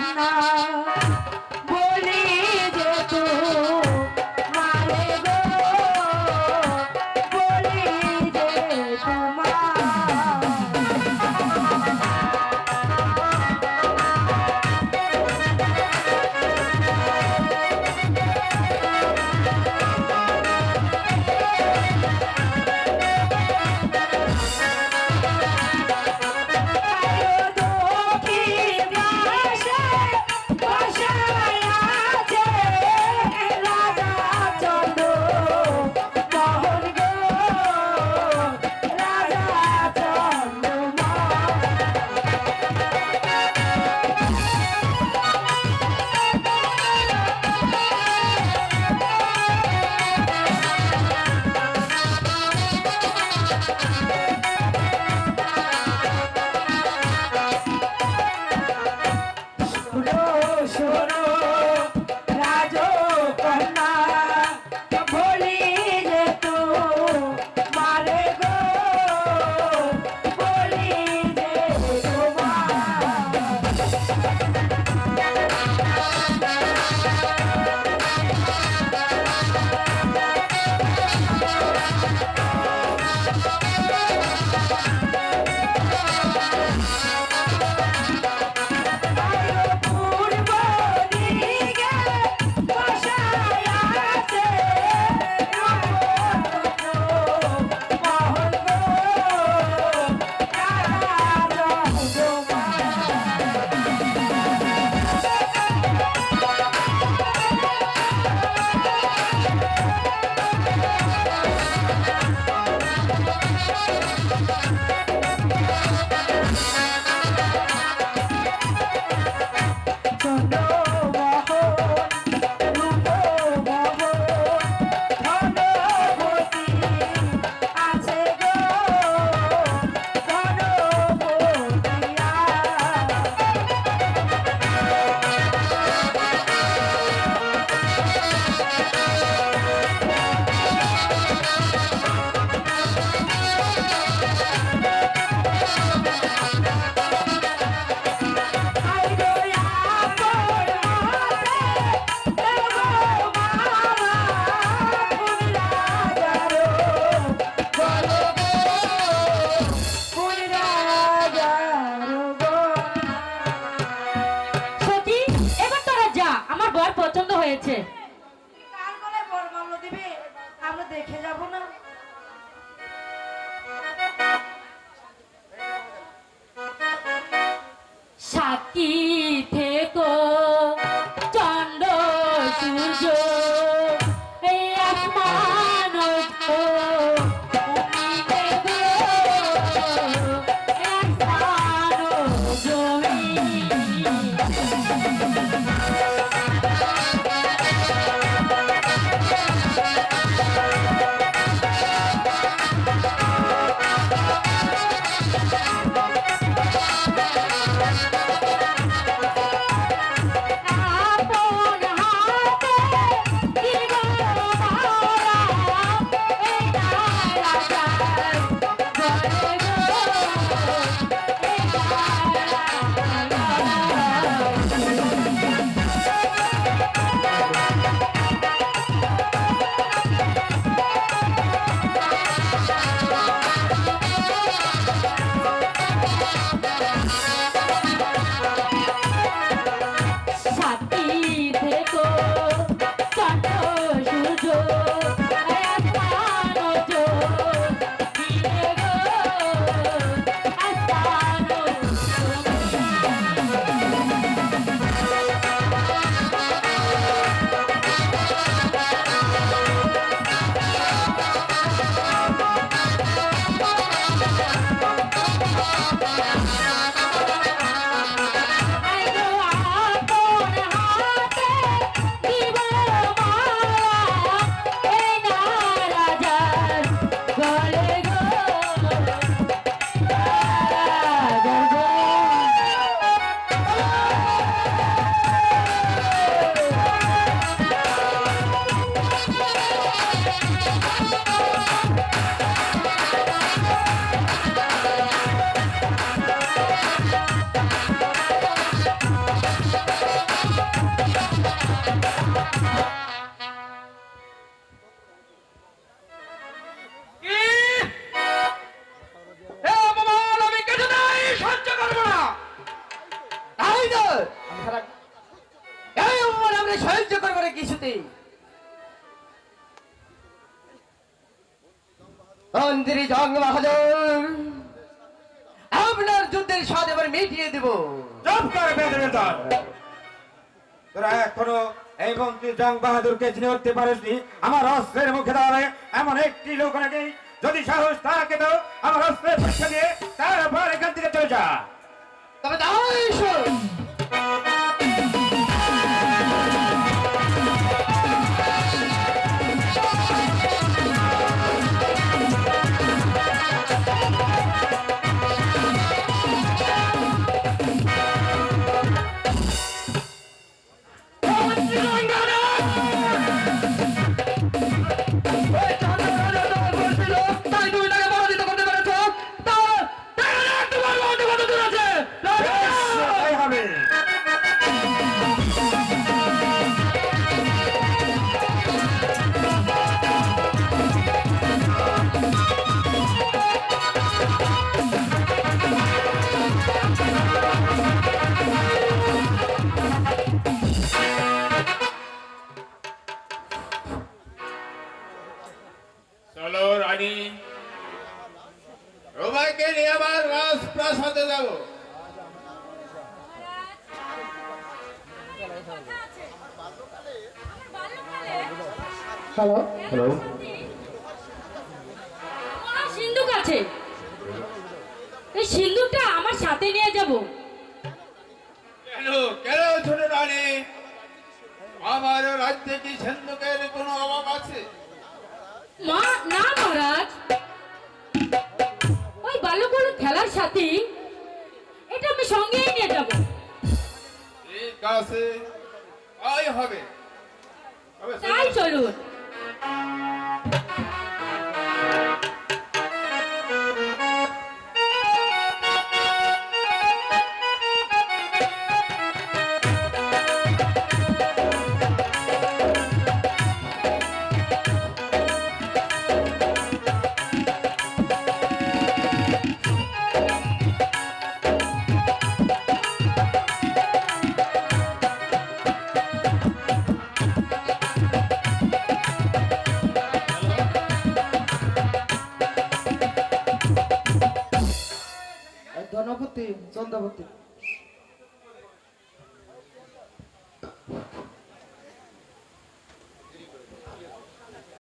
না সোনা আমার বর পছন্দ হয়েছে। সাক্ষী থেকো চন্দ্র সূর্য। মন্ত্রী জং বাহাদুর। আপনার যুদ্ধের স্বাদ এবার মিটিয়ে দেব। চুপ করে বেঁধে তোরা। এখনও এই মন্ত্রী জং বাহাদুরকে চিনে উঠতে পারিসনি? আমার অস্ত্রের মুখে দাঁড়াবে এমন একটি লোক নাকি? যদি সাহস তাকে দাও আমার অস্ত্রের পরীক্ষা দিয়ে তারপর এখান থেকে চলে যা। তবে তাই চলো রানী নিয়ে আবার রাজপ্রাসাদে যাব। হ্যালো। সিন্ধুক আছে। এই সিন্ধুকটা আমার সাথে নিয়ে যাব। কেন? কেন ছোট রানী? আমার রাজ্যে কি সেন্দুকের কোনো অভাব আছে? আছে আয় হবে। ধনপতি চন্দ্রপতি